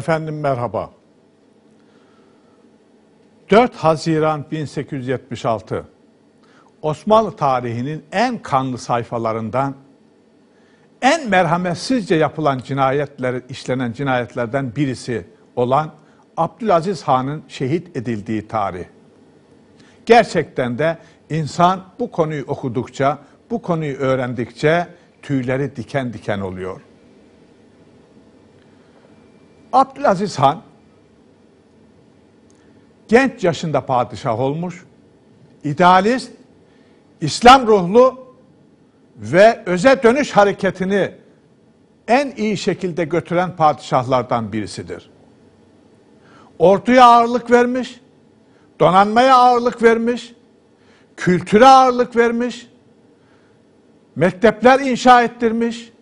Efendim merhaba. 4 Haziran 1876 Osmanlı tarihinin en kanlı sayfalarından en merhametsizce yapılan cinayetler, işlenen cinayetlerden birisi olan Abdülaziz Han'ın şehit edildiği tarih. Gerçekten de insan bu konuyu okudukça, bu konuyu öğrendikçe tüyleri diken diken oluyor. Abdülaziz Han genç yaşında padişah olmuş, idealist, İslam ruhlu ve öze dönüş hareketini en iyi şekilde götüren padişahlardan birisidir. Orduya ağırlık vermiş, donanmaya ağırlık vermiş, kültüre ağırlık vermiş, mektepler inşa ettirmiş,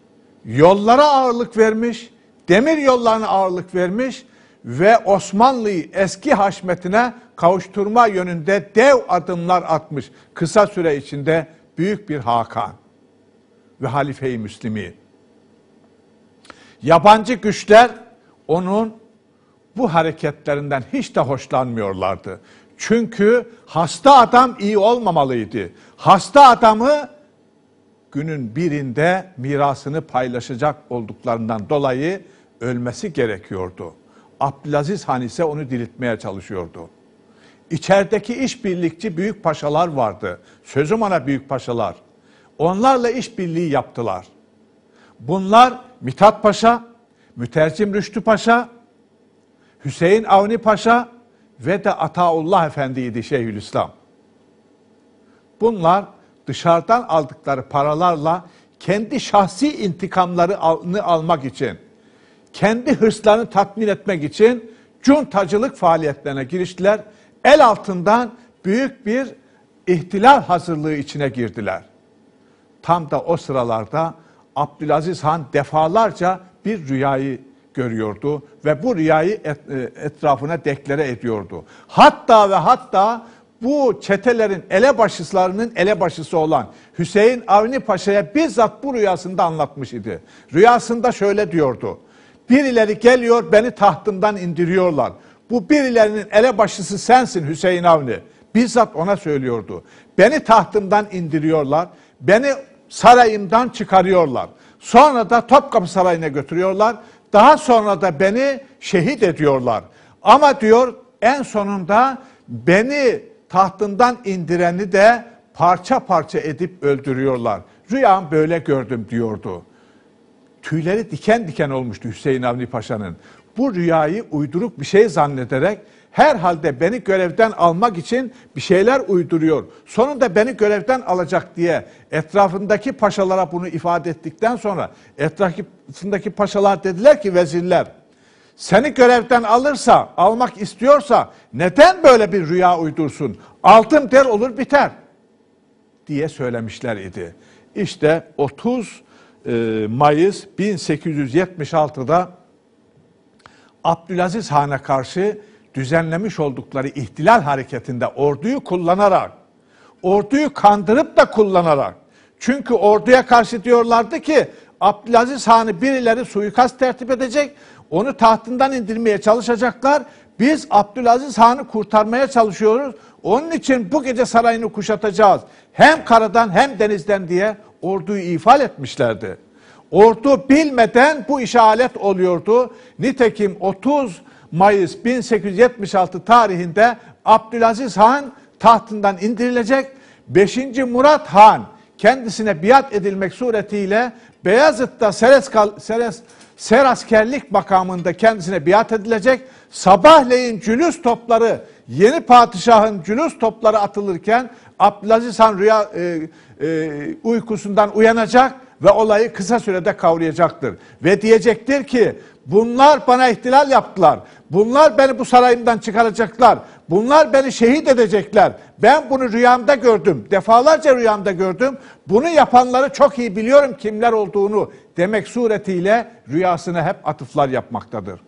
yollara ağırlık vermiş, demir yollarına ağırlık vermiş ve Osmanlı'yı eski haşmetine kavuşturma yönünde dev adımlar atmış. Kısa süre içinde büyük bir Hakan ve Halife-i Müslimi. Yabancı güçler onun bu hareketlerinden hiç de hoşlanmıyorlardı. Çünkü hasta adam iyi olmamalıydı. Hasta adamı günün birinde mirasını paylaşacak olduklarından dolayı ölmesi gerekiyordu. Abdülaziz Han ise onu diriltmeye çalışıyordu. İçerideki işbirlikçi büyük paşalar vardı. Sözüm ona büyük paşalar. Onlarla işbirliği yaptılar. Bunlar Mithat Paşa, Mütercim Rüştü Paşa, Hüseyin Avni Paşa ve de Ataullah Efendi'ydi Şeyhülislam. Bunlar dışarıdan aldıkları paralarla kendi şahsi intikamlarını almak için, kendi hırslarını tatmin etmek için cuntacılık faaliyetlerine giriştiler. El altından büyük bir ihtilal hazırlığı içine girdiler. Tam da o sıralarda Abdülaziz Han defalarca bir rüyayı görüyordu ve bu rüyayı e, etrafına deklare ediyordu. Hatta ve hatta bu çetelerin elebaşılarının elebaşısı olan Hüseyin Avni Paşa'ya bizzat bu rüyasında anlatmış idi. Rüyasında şöyle diyordu. Birileri geliyor beni tahtımdan indiriyorlar. Bu birilerinin elebaşısı sensin Hüseyin Avni. Bizzat ona söylüyordu. Beni tahtımdan indiriyorlar. Beni sarayımdan çıkarıyorlar. Sonra da Topkapı Sarayı'na götürüyorlar. Daha sonra da beni şehit ediyorlar. Ama diyor en sonunda beni tahtından indireni de parça parça edip öldürüyorlar. Rüyam böyle gördüm diyordu. Tüyleri diken diken olmuştu Hüseyin Avni Paşa'nın. Bu rüyayı uyduruk bir şey zannederek herhalde beni görevden almak için bir şeyler uyduruyor. Sonunda beni görevden alacak diye etrafındaki paşalara bunu ifade ettikten sonra etrafındaki paşalar dediler ki vezirler seni görevden alırsa, almak istiyorsa neden böyle bir rüya uydursun? Altın der olur biter diye söylemişler idi. İşte 30 e, Mayıs 1876'da Abdülaziz Han'a karşı düzenlemiş oldukları ihtilal hareketinde orduyu kullanarak, orduyu kandırıp da kullanarak, çünkü orduya karşı diyorlardı ki Abdülaziz Han'ı birileri suikast tertip edecek, onu tahtından indirmeye çalışacaklar. Biz Abdülaziz Han'ı kurtarmaya çalışıyoruz. Onun için bu gece sarayını kuşatacağız. Hem karadan hem denizden diye orduyu ifade etmişlerdi. Ordu bilmeden bu işe alet oluyordu. Nitekim 30 Mayıs 1876 tarihinde Abdülaziz Han tahtından indirilecek. 5. Murat Han kendisine biat edilmek suretiyle Beyazıt'ta Seres, Seres, Seraskerlik makamında kendisine biat edilecek. Sabahleyin cülüs topları, yeni padişahın cülüs topları atılırken Abdülaziz Han rüya e, e, uykusundan uyanacak ve olayı kısa sürede kavrayacaktır. Ve diyecektir ki bunlar bana ihtilal yaptılar. Bunlar beni bu sarayımdan çıkaracaklar. Bunlar beni şehit edecekler. Ben bunu rüyamda gördüm. Defalarca rüyamda gördüm. Bunu yapanları çok iyi biliyorum kimler olduğunu demek suretiyle rüyasına hep atıflar yapmaktadır.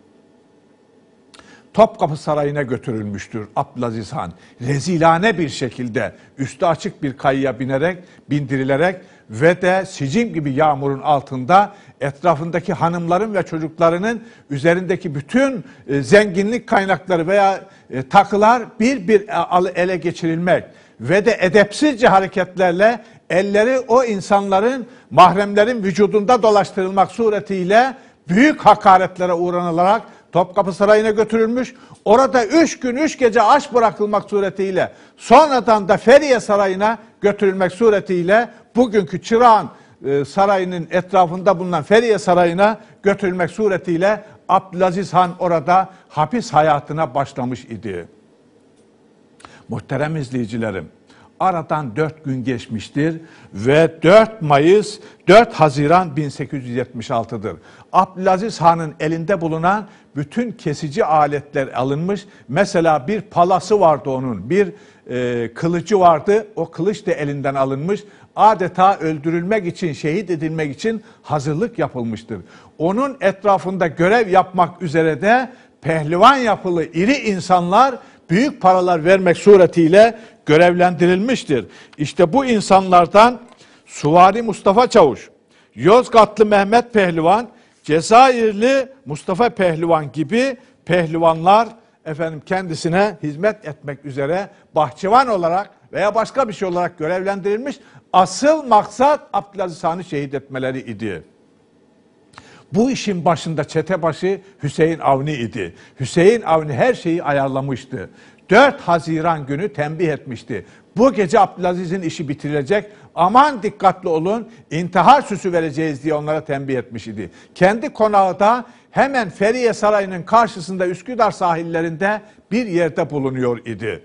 Topkapı Sarayı'na götürülmüştür Abdülaziz Han. Rezilane bir şekilde üstü açık bir kayıya binerek, bindirilerek ve de sicim gibi yağmurun altında etrafındaki hanımların ve çocuklarının üzerindeki bütün e, zenginlik kaynakları veya e, takılar bir bir ele geçirilmek. Ve de edepsizce hareketlerle elleri o insanların mahremlerin vücudunda dolaştırılmak suretiyle büyük hakaretlere uğranılarak Topkapı Sarayı'na götürülmüş. Orada üç gün üç gece aç bırakılmak suretiyle sonradan da Feriye Sarayı'na götürülmek suretiyle bugünkü Çırağan e, Sarayı'nın etrafında bulunan Feriye Sarayı'na götürülmek suretiyle Abdülaziz Han orada hapis hayatına başlamış idi. Muhterem izleyicilerim, aradan dört gün geçmiştir ve 4 Mayıs 4 Haziran 1876'dır. Abdülaziz Han'ın elinde bulunan bütün kesici aletler alınmış. Mesela bir palası vardı onun, bir e, kılıcı vardı. O kılıç da elinden alınmış. Adeta öldürülmek için, şehit edilmek için hazırlık yapılmıştır. Onun etrafında görev yapmak üzere de pehlivan yapılı iri insanlar büyük paralar vermek suretiyle görevlendirilmiştir. İşte bu insanlardan Suvari Mustafa Çavuş, Yozgatlı Mehmet Pehlivan, Cezayirli Mustafa Pehlivan gibi pehlivanlar efendim kendisine hizmet etmek üzere bahçıvan olarak veya başka bir şey olarak görevlendirilmiş. Asıl maksat Abdülaziz Han'ı şehit etmeleri idi. Bu işin başında çetebaşı Hüseyin Avni idi. Hüseyin Avni her şeyi ayarlamıştı. 4 Haziran günü tembih etmişti. Bu gece Abdülaziz'in işi bitirilecek. Aman dikkatli olun. intihar süsü vereceğiz diye onlara tembih etmiş idi. Kendi konağı da hemen Feriye Sarayı'nın karşısında Üsküdar sahillerinde bir yerde bulunuyor idi.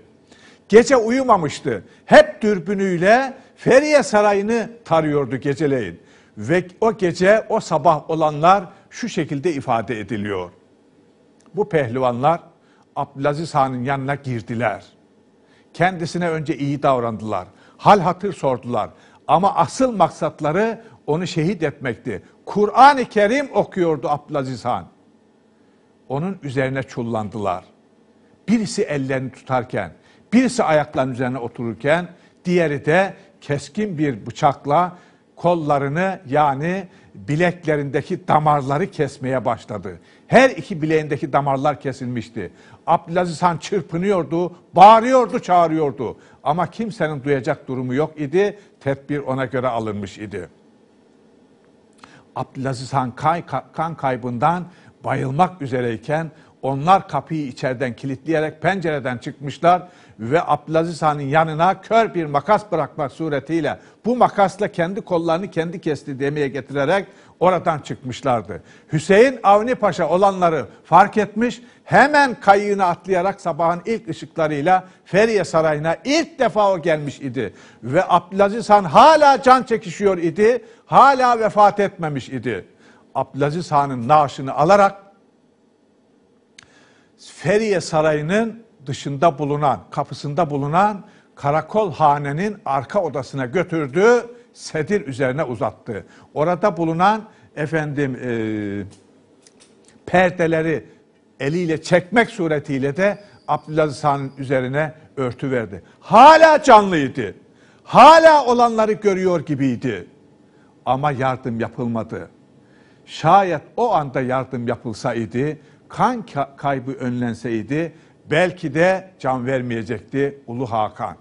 Gece uyumamıştı. Hep dürbünüyle Feriye Sarayı'nı tarıyordu geceleyin. Ve o gece, o sabah olanlar şu şekilde ifade ediliyor. Bu pehlivanlar Abdülaziz Han'ın yanına girdiler. Kendisine önce iyi davrandılar. Hal hatır sordular. Ama asıl maksatları onu şehit etmekti. Kur'an-ı Kerim okuyordu Abdülaziz Han. Onun üzerine çullandılar. Birisi ellerini tutarken, birisi ayaklarının üzerine otururken, diğeri de keskin bir bıçakla kollarını yani bileklerindeki damarları kesmeye başladı. Her iki bileğindeki damarlar kesilmişti. Abdülaziz Han çırpınıyordu, bağırıyordu, çağırıyordu. Ama kimsenin duyacak durumu yok idi. Tedbir ona göre alınmış idi. Abdülaziz Han kan kaybından bayılmak üzereyken onlar kapıyı içeriden kilitleyerek pencereden çıkmışlar ve Abdülaziz Han'ın yanına kör bir makas bırakmak suretiyle bu makasla kendi kollarını kendi kesti demeye getirerek oradan çıkmışlardı. Hüseyin Avni Paşa olanları fark etmiş, hemen kayığını atlayarak sabahın ilk ışıklarıyla Feriye Sarayı'na ilk defa o gelmiş idi. Ve Abdülaziz Han hala can çekişiyor idi, hala vefat etmemiş idi. Abdülaziz Han'ın naaşını alarak Feriye Sarayı'nın dışında bulunan, kapısında bulunan karakol hanenin arka odasına götürdü, sedir üzerine uzattı. Orada bulunan efendim e, perdeleri eliyle çekmek suretiyle de Abdülaziz Han'ın üzerine örtü verdi. Hala canlıydı. Hala olanları görüyor gibiydi. Ama yardım yapılmadı. Şayet o anda yardım yapılsaydı, kan kaybı önlenseydi belki de can vermeyecekti Ulu Hakan.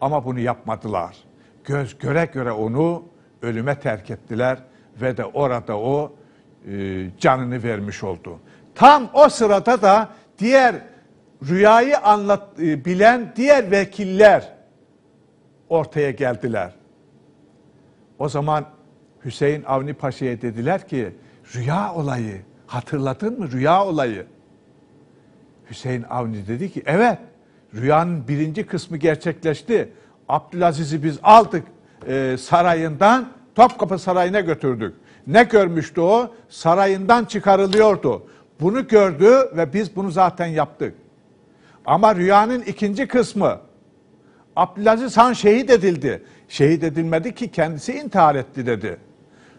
Ama bunu yapmadılar. Göz göre göre onu ölüme terk ettiler ve de orada o e, canını vermiş oldu. Tam o sırada da diğer rüyayı anlat e, bilen diğer vekiller ortaya geldiler. O zaman Hüseyin Avni Paşa'ya dediler ki rüya olayı hatırladın mı rüya olayı? Hüseyin Avni dedi ki evet rüyanın birinci kısmı gerçekleşti. Abdülaziz'i biz aldık e, sarayından Topkapı Sarayı'na götürdük. Ne görmüştü o? Sarayından çıkarılıyordu. Bunu gördü ve biz bunu zaten yaptık. Ama rüyanın ikinci kısmı Abdülaziz Han şehit edildi. Şehit edilmedi ki kendisi intihar etti dedi.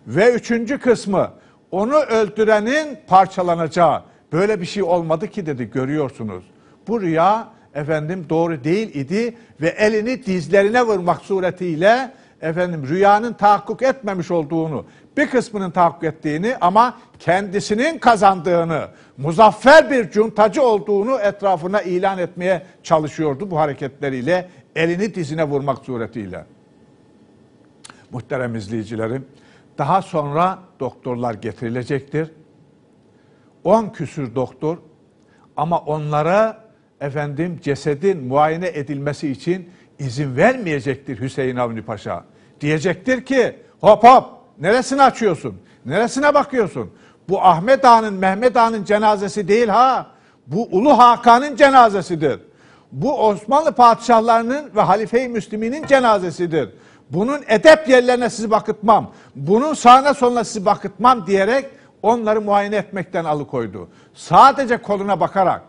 Ve üçüncü kısmı onu öldürenin parçalanacağı, Böyle bir şey olmadı ki dedi görüyorsunuz. Bu rüya efendim doğru değil idi ve elini dizlerine vurmak suretiyle efendim rüyanın tahakkuk etmemiş olduğunu, bir kısmının tahakkuk ettiğini ama kendisinin kazandığını, muzaffer bir cuntacı olduğunu etrafına ilan etmeye çalışıyordu bu hareketleriyle, elini dizine vurmak suretiyle. Muhterem izleyicilerim, daha sonra doktorlar getirilecektir. 10 küsür doktor ama onlara efendim cesedin muayene edilmesi için izin vermeyecektir Hüseyin Avni Paşa. Diyecektir ki hop hop neresini açıyorsun? Neresine bakıyorsun? Bu Ahmet Ağa'nın Mehmet Ağa'nın cenazesi değil ha. Bu Ulu Hakan'ın cenazesidir. Bu Osmanlı padişahlarının ve Halife-i Müslümin'in cenazesidir. Bunun edep yerlerine sizi bakıtmam. Bunun sağına soluna sizi bakıtmam diyerek onları muayene etmekten alıkoydu. Sadece koluna bakarak,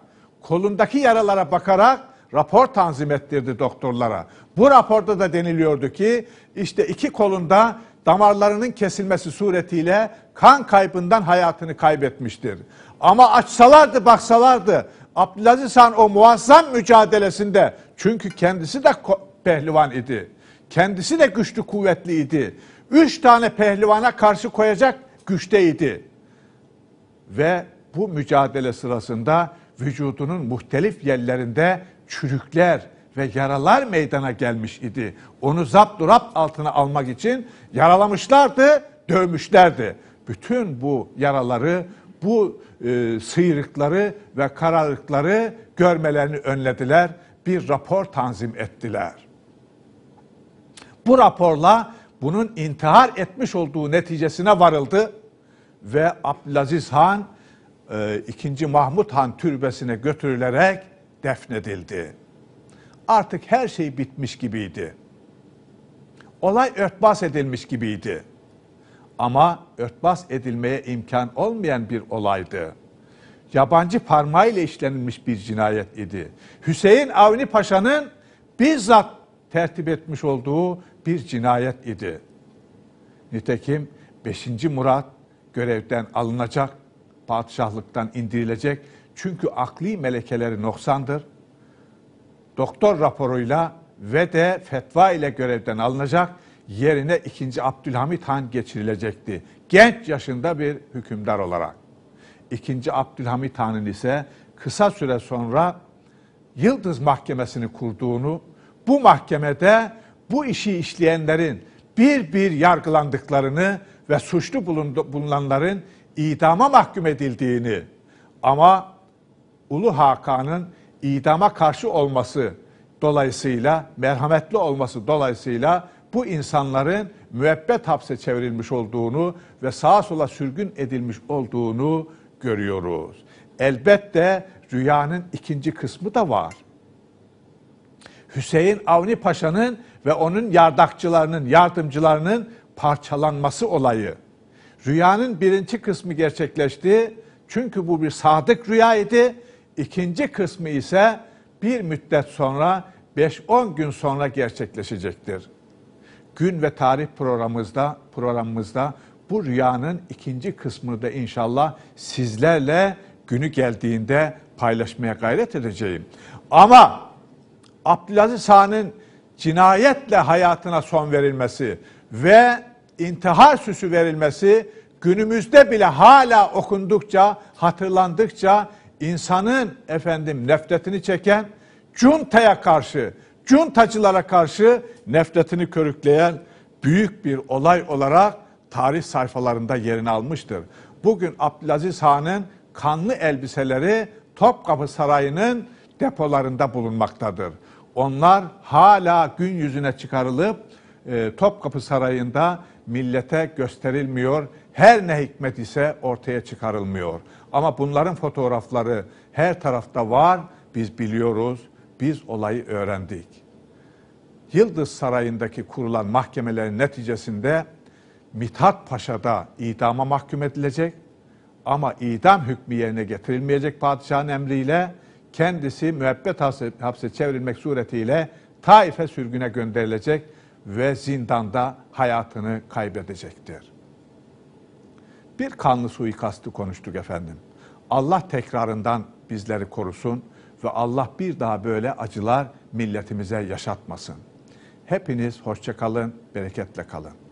kolundaki yaralara bakarak rapor tanzim ettirdi doktorlara. Bu raporda da deniliyordu ki işte iki kolunda damarlarının kesilmesi suretiyle kan kaybından hayatını kaybetmiştir. Ama açsalardı baksalardı Abdülaziz Han o muazzam mücadelesinde çünkü kendisi de pehlivan idi. Kendisi de güçlü kuvvetliydi. Üç tane pehlivana karşı koyacak güçteydi. Ve bu mücadele sırasında vücudunun muhtelif yerlerinde çürükler ve yaralar meydana gelmiş idi. Onu zapt rapt altına almak için yaralamışlardı, dövmüşlerdi. Bütün bu yaraları, bu e, sıyrıkları ve kararıkları görmelerini önlediler. Bir rapor tanzim ettiler. Bu raporla bunun intihar etmiş olduğu neticesine varıldı ve Abdülaziz Han 2. E, Mahmut Han türbesine götürülerek defnedildi. Artık her şey bitmiş gibiydi. Olay örtbas edilmiş gibiydi. Ama örtbas edilmeye imkan olmayan bir olaydı. Yabancı parmağıyla işlenilmiş bir cinayet idi. Hüseyin Avni Paşa'nın bizzat tertip etmiş olduğu bir cinayet idi. Nitekim 5. Murat görevden alınacak, padişahlıktan indirilecek. Çünkü akli melekeleri noksandır. Doktor raporuyla ve de fetva ile görevden alınacak. Yerine 2. Abdülhamit Han geçirilecekti. Genç yaşında bir hükümdar olarak. 2. Abdülhamit Han'ın ise kısa süre sonra Yıldız Mahkemesi'ni kurduğunu, bu mahkemede bu işi işleyenlerin bir bir yargılandıklarını ve suçlu bulunanların idama mahkum edildiğini ama Ulu Hakan'ın idama karşı olması dolayısıyla, merhametli olması dolayısıyla bu insanların müebbet hapse çevrilmiş olduğunu ve sağa sola sürgün edilmiş olduğunu görüyoruz. Elbette rüyanın ikinci kısmı da var. Hüseyin Avni Paşa'nın ve onun yardakçılarının, yardımcılarının parçalanması olayı. Rüyanın birinci kısmı gerçekleşti. Çünkü bu bir sadık rüyaydı. İkinci kısmı ise bir müddet sonra 5-10 gün sonra gerçekleşecektir. Gün ve tarih programımızda programımızda bu rüyanın ikinci kısmını da inşallah sizlerle günü geldiğinde paylaşmaya gayret edeceğim. Ama Abdülaziz Han'ın cinayetle hayatına son verilmesi ve intihar süsü verilmesi günümüzde bile hala okundukça, hatırlandıkça insanın efendim nefretini çeken cuntaya karşı, cuntacılara karşı nefretini körükleyen büyük bir olay olarak tarih sayfalarında yerini almıştır. Bugün Abdülaziz Han'ın kanlı elbiseleri Topkapı Sarayı'nın depolarında bulunmaktadır. Onlar hala gün yüzüne çıkarılıp e, Topkapı Sarayı'nda millete gösterilmiyor. Her ne hikmet ise ortaya çıkarılmıyor. Ama bunların fotoğrafları her tarafta var. Biz biliyoruz. Biz olayı öğrendik. Yıldız Sarayı'ndaki kurulan mahkemelerin neticesinde Mithat Paşa da idama mahkum edilecek ama idam hükmü yerine getirilmeyecek padişahın emriyle kendisi müebbet hapse çevrilmek suretiyle Taif'e sürgüne gönderilecek ve zindanda hayatını kaybedecektir. Bir kanlı suikastı konuştuk efendim. Allah tekrarından bizleri korusun ve Allah bir daha böyle acılar milletimize yaşatmasın. Hepiniz hoşça kalın, bereketle kalın.